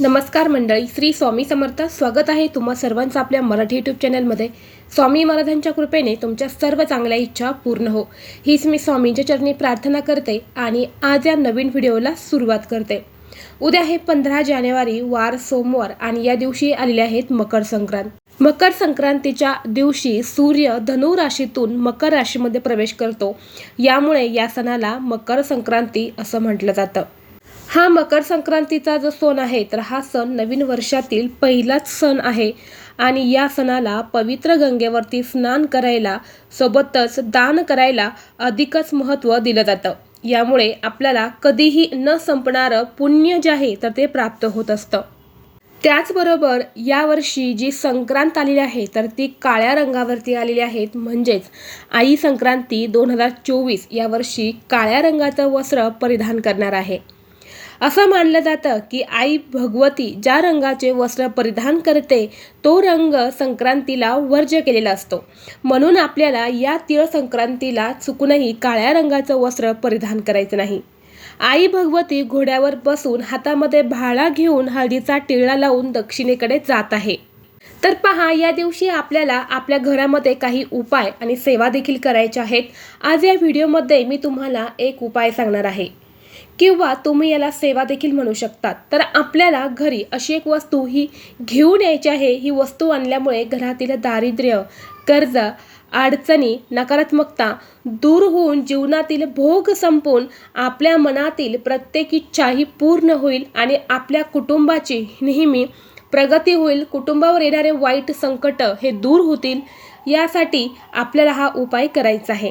नमस्कार मंडळी श्री स्वामी समर्थ. स्वागत आहे तुम्हा सर्वांचं आपल्या मराठी यूट्यूब चॅनलमध्ये स्वामी महाराजांच्या कृपेने तुमच्या सर्व चांगल्या इच्छा पूर्ण हो. हीच मी स्वामींच्या चरणी प्रार्थना करते आणि आज या नवीन व्हिडिओला सुरुवात करते. उद्या आहे पंधरा जानेवारी वार सोमवार आणि या दिवशी आलेले आहेत मकर संक्रांत. मकर संक्रांतीच्या दिवशी सूर्य धनु राशीतून मकर राशीमध्ये प्रवेश करतो. यामुळे या सणाला मकर संक्रांती असं म्हटलं जातं. हा मकर संक्रांतीचा जो सण आहे तर हा सण नवीन वर्षातील पहिलाच सण आहे. आणि या सणाला पवित्र गंगेवरती स्नान करायला सोबतच दान करायला अधिकच महत्त्व दिलं जातं. यामुळे आपल्याला कधीही न संपणारं पुण्य जे आहे तर ते प्राप्त होत असतं. त्याचबरोबर यावर्षी जी संक्रांत आलेली आहे तर ती काळ्या रंगावरती आलेली आहेत म्हणजेच आई संक्रांती दोन हजार चोवीस यावर्षी काळ्या रंगाचं वस्त्र परिधान करणार आहे. असं मानलं जातं की आई भगवती ज्या रंगाचे वस्त्र परिधान करते तो रंग संक्रांतीला वर्ज्य केलेला असतो. म्हणून आपल्याला या तिळ संक्रांतीला चुकूनही काळ्या रंगाचं वस्त्र परिधान करायचं नाही. आई भगवती घोड्यावर बसून हातामध्ये भाळा घेऊन हळदीचा टिळा लावून दक्षिणेकडे जात आहे. तर पहा या दिवशी आपल्याला आपल्या घरामध्ये काही उपाय आणि सेवा देखील करायच्या आहेत. आज या व्हिडिओमध्ये मी तुम्हाला एक उपाय सांगणार आहे. किंवा तुम्ही याला सेवा देखील म्हणू शकतात. तर आपल्याला घरी अशी एक वस्तू ही घेऊन यायची आहे. ही वस्तू आणल्यामुळे घरातील दारिद्र्य कर्ज अडचणी नकारात्मकता दूर होऊन जीवनातील भोग संपून आपल्या मनातील प्रत्येक इच्छाही पूर्ण होईल आणि आपल्या कुटुंबाची नेहमी प्रगती होईल. कुटुंबावर येणारे वाईट संकट हे दूर होतील. यासाठी आपल्याला हा उपाय करायचा आहे.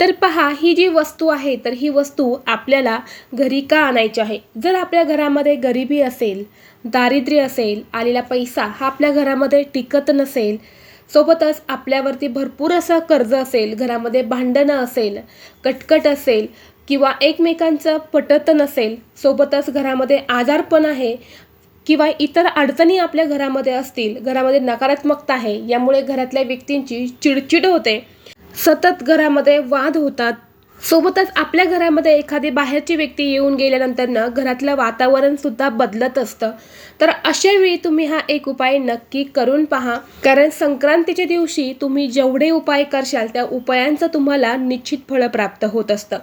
तर पहा ही जी वस्तू आहे तर ही वस्तू आपल्याला घरी का आणायची आहे? जर आपल्या घरामध्ये गरिबी असेल दारिद्र्य असेल आलेला पैसा हा आपल्या घरामध्ये टिकत नसेल सोबतच आपल्यावरती भरपूर असं कर्ज असेल घरामध्ये भांडणं असेल कटकट असेल किंवा एकमेकांचं पटत नसेल सोबतच घरामध्ये आजारपण आहे किंवा इतर अडचणी आपल्या घरामध्ये असतील घरामध्ये नकारात्मकता आहे यामुळे घरातल्या व्यक्तींची चिडचिड होते. सतत घरामध्ये वाद होतात. सोबतच आपल्या घरामध्ये एखादी बाहेरची व्यक्ती येऊन गेल्यानंतरनं घरातलं वातावरणसुद्धा बदलत असतं. तर अशावेळी तुम्ही हा एक उपाय नक्की करून पहा. कारण संक्रांतीच्या दिवशी तुम्ही जेवढे उपाय करशाल त्या उपायांचं तुम्हाला निश्चित फळं प्राप्त होत असतं.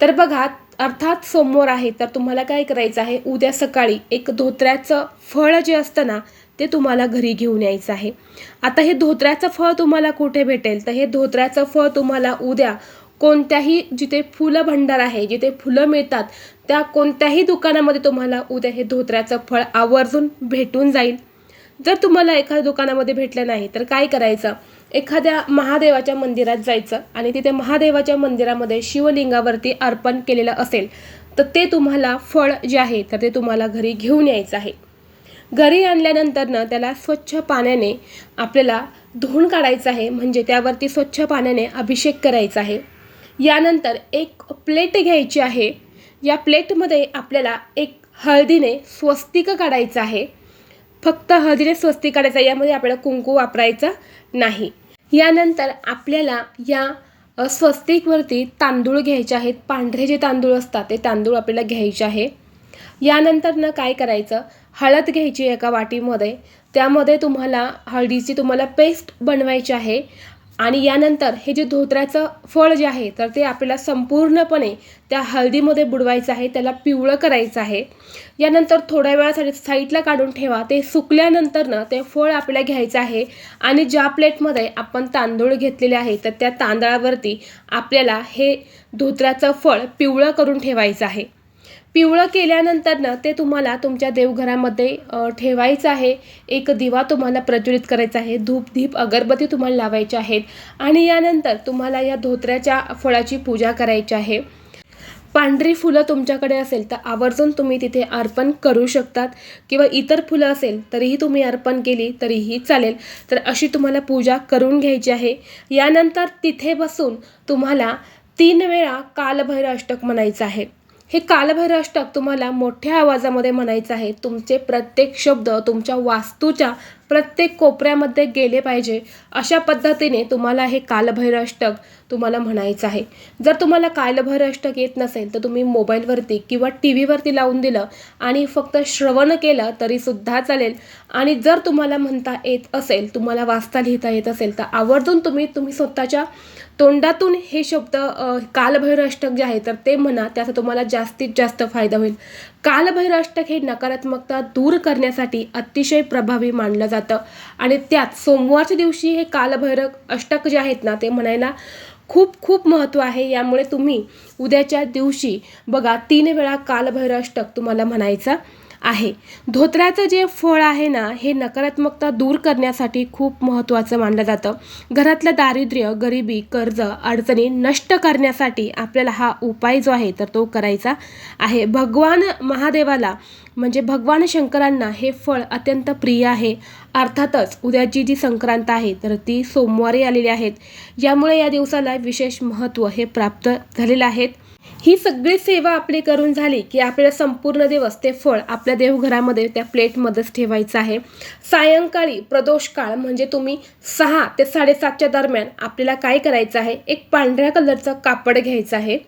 तर बघा अर्थात सोमवार आहे तर तुम्हाला काय करायचं आहे? उद्या सकाळी एक धोत्र्याचं फळ जे असतं ना ते तुम्हाला घरी घेऊन यायचं आहे. आता हे धोत्र्याचं फळ तुम्हाला कुठे भेटेल? तर हे धोत्र्याचं फळ तुम्हाला उद्या कोणत्याही जिथे फुलं भंडार आहे जिथे फुलं मिळतात त्या कोणत्याही दुकानामध्ये तुम्हाला उद्या हे धोत्र्याचं फळ आवर्जून भेटून जाईल. जर तुम्हाला एखाद्या दुकानामध्ये भेटलं नाही तर काय करायचं? एखाद्या महादेवाच्या मंदिरात जायचं आणि तिथे महादेवाच्या मंदिरामध्ये शिवलिंगावरती अर्पण केलेलं असेल तर ते तुम्हाला फळ जे आहे तर ते तुम्हाला घरी घेऊन यायचं आहे. घरी आणल्यानंतरनं त्याला स्वच्छ पाण्याने आपल्याला धुवून काढायचं आहे. म्हणजे त्यावरती स्वच्छ पाण्याने अभिषेक करायचा आहे. यानंतर एक प्लेट घ्यायची आहे. या प्लेटमध्ये आपल्याला एक हळदीने स्वस्तिक काढायचं आहे. फक्त हळदीने स्वस्तिक काढायचं यामध्ये आपल्याला कुंकू वापरायचा नाही. यानंतर आपल्याला या स्वस्तिकवरती तांदूळ घ्यायचे आहेत. पांढरे जे तांदूळ असतात ते तांदूळ आपल्याला घ्यायचे आहे. यानंतरनं काय करायचं? हळद घ्यायची एका वाटीमध्ये. त्यामध्ये तुम्हाला हळदीची तुम्हाला पेस्ट बनवायची आहे आणि यानंतर हे जे धोत्र्याचं फळ जे आहे तर ते आपल्याला संपूर्णपणे त्या हळदीमध्ये बुडवायचं आहे त्याला पिवळं करायचं आहे. यानंतर थोड्या वेळासाठी साईडला काढून ठेवा. ते सुकल्यानंतरनं ते फळ आपल्याला घ्यायचं आहे आणि ज्या प्लेटमध्ये आपण तांदूळ घेतलेले आहे तर त्या तांदळावरती आपल्याला हे धोत्र्याचं फळ पिवळं करून ठेवायचं आहे. पिवळं केल्यानंतरनं ते तुम्हाला तुमच्या देवघरामध्ये ठेवायचं आहे. एक दिवा तुम्हाला प्रज्वलित करायचा आहे. धूप धीप अगरबत्ती तुम्हाला लावायच्या आहेत. आणि यानंतर तुम्हाला या धोत्र्याच्या फळाची पूजा करायची आहे. पांढरी फुलं तुमच्याकडे असेल तर आवर्जून तुम्ही तिथे अर्पण करू शकतात. किंवा इतर फुलं असेल तरीही तुम्ही अर्पण केली तरीही चालेल. तर अशी तुम्हाला पूजा करून घ्यायची आहे. यानंतर तिथे बसून तुम्हाला तीन वेळा कालभैर अष्टक म्हणायचं आहे. हे कालभैरव अष्टक तुम्हाला मोठ्या आवाजामध्ये म्हणायचं आहे. तुमचे प्रत्येक शब्द तुमच्या वास्तूच्या प्रत्येक कोपऱ्यामध्ये गेले पाहिजे अशा पद्धतीने तुम्हाला हे कालभैरअष्टक तुम्हाला म्हणायचं आहे. जर तुम्हाला कालभैरव अष्टक येत नसेल तर तुम्ही मोबाईलवरती किंवा टी व्हीवरती लावून दिलं आणि फक्त श्रवण केलं तरीसुद्धा चालेल. आणि जर तुम्हाला म्हणता येत असेल तुम्हाला वाचता लिहिता येत असेल तर आवर्जून तुम्ही तुम्ही स्वतःच्या तोंडातून हे शब्द अ, अष्टक जे आहे तर ते म्हणा त्याचा तुम्हाला जास्तीत जास्त फायदा होईल. कालभैराष्टक हे नकारात्मकता दूर करण्यासाठी अतिशय प्रभावी मानलं जातं. आणि त्यात सोमवारच्या दिवशी हे कालभैरव अष्टक जे आहेत ना ते म्हणायला खूप खूप महत्त्व आहे. यामुळे तुम्ही उद्याच्या दिवशी बघा तीन वेळा कालभैराष्टक तुम्हाला म्हणायचं. आहे. धोत्र्याचं जे फळ आहे ना हे नकारात्मकता दूर करण्यासाठी खूप महत्त्वाचं मानलं जातं. घरातलं दारिद्र्य गरिबी कर्ज अडचणी नष्ट करण्यासाठी आपल्याला हा उपाय जो आहे तर तो करायचा आहे. भगवान महादेवाला म्हणजे भगवान शंकरांना हे फळ अत्यंत प्रिय आहे. अर्थातच उद्याची जी संक्रांत आहे तर ती सोमवारी आलेली आहेत. यामुळे या दिवसाला विशेष महत्त्व हे प्राप्त झालेलं आहेत ही सगळी सेवा आपली करून झाली की आपल्याला संपूर्ण दिवस ते फळ आपल्या देवघरामध्ये त्या प्लेटमध्येच ठेवायचं आहे. सायंकाळी प्रदोष काळ म्हणजे तुम्ही सहा ते साडेसातच्या दरम्यान आपल्याला काय करायचं आहे? एक पांढऱ्या कलरचं कापड घ्यायचं आहे.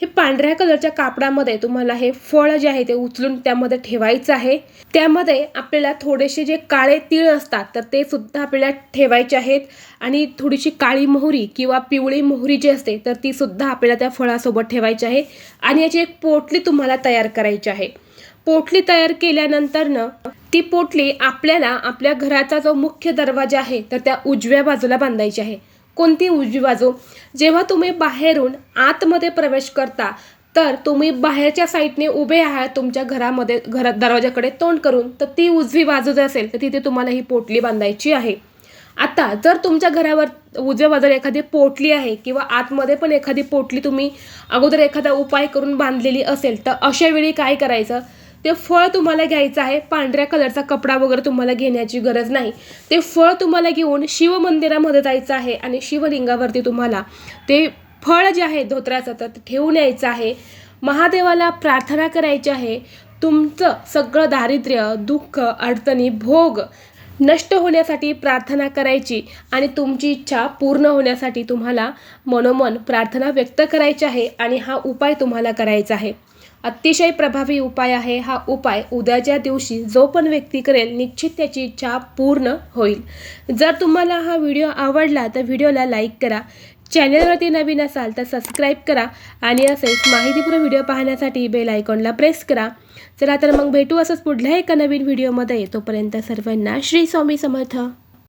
हे पांढऱ्या कलरच्या कापडामध्ये तुम्हाला हे फळ जे आहे ते उचलून त्यामध्ये ठेवायचं आहे. त्यामध्ये आपल्याला थोडेसे जे काळे तीळ असतात तर ते सुद्धा आपल्याला ठेवायचे आहेत. आणि थोडीशी काळी मोहरी किंवा पिवळी मोहरी जी असते तर ती सुद्धा आपल्याला त्या फळासोबत ठेवायची आहे. आणि याची एक पोटली तुम्हाला तयार करायची आहे. पोटली तयार केल्यानंतर ती पोटली आपल्याला आपल्या घराचा जो मुख्य दरवाजा आहे तर त्या उजव्या बाजूला बांधायची आहे. कोणती उजवी बाजू? जेव्हा तुम्ही बाहेरून आतमध्ये प्रवेश करता तर तुम्ही बाहेरच्या साईडने उभे आहात तुमच्या घरामध्ये घरात दरवाजाकडे तोंड करून तर ती उजवी बाजू जर असेल तर तिथे तुम्हाला ही पोटली बांधायची आहे. आता जर तुमच्या घरावर उजव्या बाजूला एखादी पोटली आहे किंवा आतमध्ये पण एखादी पोटली तुम्ही अगोदर एखादा उपाय करून बांधलेली असेल तर अशा वेळी काय करायचं? ते फळ तुम्हाला घ्यायचं आहे. पांढऱ्या कलरचा कपडा वगैरे तुम्हाला घेण्याची गरज नाही. ते फळ तुम्हाला घेऊन शिवमंदिरामध्ये जायचं आहे आणि शिवलिंगावरती तुम्हाला ते फळ जे आहे धोत्राचं तर ठेवून यायचं आहे. महादेवाला प्रार्थना करायची आहे. तुमचं सगळं दारिद्र्य दुःख अडचणी भोग नष्ट होण्यासाठी प्रार्थना करायची आणि तुमची इच्छा पूर्ण होण्यासाठी तुम्हाला मनोमन प्रार्थना व्यक्त करायची आहे आणि हा उपाय तुम्हाला करायचा आहे. अतिशय प्रभावी उपाय आहे. हा उपाय उद्याच्या दिवशी जो पण व्यक्ती करेल निश्चित त्याची इच्छा पूर्ण होईल. जर तुम्हाला हा व्हिडिओ आवडला तर व्हिडिओला लाईक करा. चॅनलवरती नवीन असाल तर सबस्क्राईब करा. आणि असेच माहितीपूर्ण व्हिडिओ पाहण्यासाठी बेल आयकॉनला प्रेस करा. चला तर मग भेटू असंच पुढल्या एका नवीन व्हिडिओमध्ये. तोपर्यंत सर्वांना श्री स्वामी समर्थ.